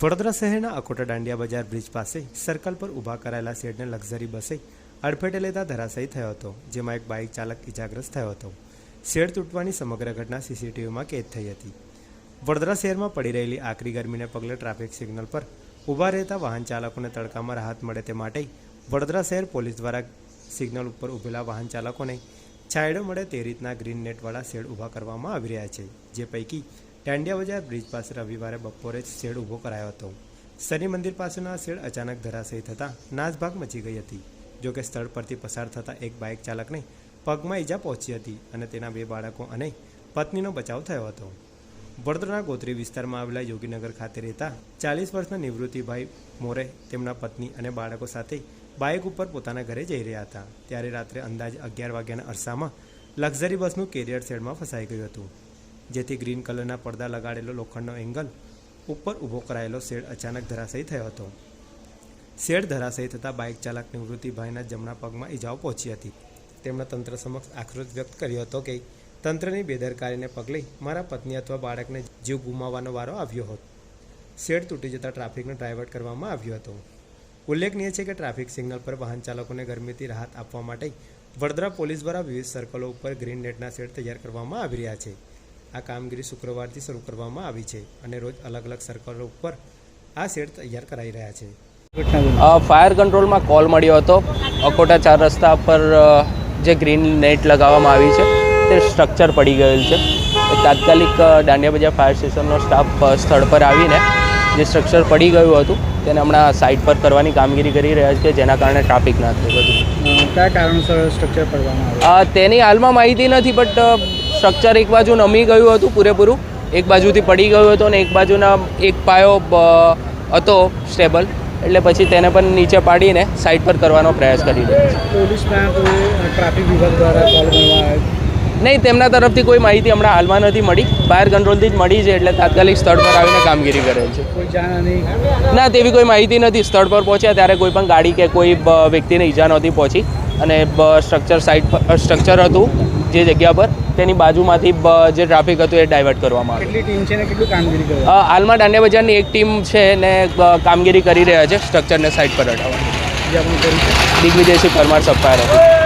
વડોદરા શહેરના અકોટા દાંડિયા બજાર બ્રિજ પાસે સર્કલ પર ઊભા કરાયેલા શેડને લક્ઝરી બસે અડફેટે લેતા ધરાશયી થયો હતો, જેમાં એક બાઇક ચાલક ઇજાગ્રસ્ત થયો હતો. શેડ તૂટવાની સમગ્ર ઘટના સીસીટીવીમાં કેદ થઈ હતી. વડોદરા શહેરમાં પડી રહેલી આકરી ગરમીને પગલે ટ્રાફિક સિગ્નલ પર ઊભા રહેતા વાહન ચાલકોને તડકામાં રાહત મળે તે માટે વડોદરા શહેર પોલીસ દ્વારા સિગ્નલ ઉપર ઊભેલા વાહન ચાલકોને છાંયડો મળે તે રીતના ગ્રીન નેટવાળા શેડ ઊભા કરવામાં આવી રહ્યા છે, જે પૈકી દાંડિયા બજાર બ્રિજ પાસે રવિવારે બપોરે જ શેડ ઊભો કરાયો હતો. શનિ મંદિર પાસેનો આ શેડ અચાનક ધરાશયી થતાં નાસભાગ મચી ગઈ હતી. જોકે સ્થળ પરથી પસાર થતા એક બાઇક ચાલકને પગમાં ઈજા પહોંચી હતી અને તેના બે બાળકો અને પત્નીનો બચાવ થયો હતો. વડોદરાના ગોત્રી વિસ્તારમાં આવેલા યોગીનગર ખાતે રહેતા ચાલીસ વર્ષના નિવૃત્તિભાઈ મોરે તેમના પત્ની અને બાળકો સાથે બાઇક ઉપર પોતાના ઘરે જઈ રહ્યા હતા. ત્યારે રાત્રે અંદાજ અગિયાર વાગ્યાના અરસામાં લક્ઝરી બસનું કેરિયર શેડમાં ફસાઈ ગયું હતું. જેથી ગ્રીન કલરના પડદા લગાડેલો લોખંડનો એંગલ ઉપર ઊભો કરાયેલો શેડ અચાનક ધરાશયી થયો હતો. શેડ ધરાશયી થતાં બાઇક ચાલક નિવૃત્તિભાઈના જમણા પગમાં ઈજાઓ પહોંચી હતી. તેમણે તંત્ર સમક્ષ આક્રોશ વ્યક્ત કર્યો હતો કે તંત્રની બેદરકારીને પગલે મારા પત્ની અથવા બાળકને જીવ ગુમાવવાનો વારો આવ્યો હોત. શેડ તૂટી જતાં ટ્રાફિકને ડાયવર્ટ કરવામાં આવ્યો હતો. ઉલ્લેખનીય છે કે ટ્રાફિક સિગ્નલ પર વાહન ચાલકોને ગરમીથી રાહત આપવા માટે વડોદરા પોલીસ દ્વારા વિવિધ સર્કલો ઉપર ગ્રીન નેટના શેડ તૈયાર કરવામાં આવી રહ્યા છે. આ કામગીરી શુક્રવારથી શરૂ કરવામાં આવી છે અને રોજ અલગ અલગ સર્કલો ઉપર આ શેડ તૈયાર કરાઈ રહ્યા છે. ફાયર કંટ્રોલમાં કોલ મળ્યો હતો. અકોટા ચાર રસ્તા પર જે ગ્રીન નેટ લગાવવામાં આવી છે તે સ્ટ્રક્ચર પડી ગયેલ છે. તાત્કાલિક દાંડિયા બજાર ફાયર સ્ટેશનનો સ્ટાફ સ્થળ પર આવીને જે સ્ટ્રક્ચર પડી ગયું હતું તેને હમણાં સાઇટ પર કરવાની કામગીરી કરી રહ્યા છે જેના કારણે ટ્રાફિક ના થયું. બધું કયા કારણસર સ્ટ્રક્ચર પડવામાં તેની હાલમાં માહિતી નથી બટ સ્ટ્રક્ચર એક બાજુ નમી ગયું હતું પૂરેપૂરું એક બાજુથી પડી ગયું હતું અને એક બાજુના એક પાયો હતો સ્ટેબલ એટલે પછી તેને પણ નીચે પાડીને સાઈડ પર કરવાનો પ્રયાસ કરી દીધો ટ્રાફિક વિભાગ દ્વારા નહીં તેમના તરફથી કોઈ માહિતી હમણાં હાલમાં નથી મળી. ફાયર કંટ્રોલથી જ મળી છે એટલે તાત્કાલિક સ્થળ પર આવીને કામગીરી કરેલ છે. ના તેવી કોઈ માહિતી નથી. સ્થળ પર પહોંચ્યા ત્યારે કોઈ પણ ગાડી કે કોઈ વ્યક્તિને ઈજા નહોતી પહોંચી. અને સ્ટ્રક્ચર સાઇડ પર સ્ટ્રક્ચર હતું. જે જગ્યા પર તેની બાજુમાંથી જે ટ્રાફિક હતું એ ડાયવર્ટ કરવામાં આવ્યું. ટીમ છે ને કેટલું કામગીરી કરે? હાલમાં દાંડિયા બજારની એક ટીમ છે ને કામગીરી કરી રહ્યા છે સ્ટ્રક્ચરને સાઈડ પર હટાવવાની. દિગ્વિજયસિંહ પરમાર સફાયર હતું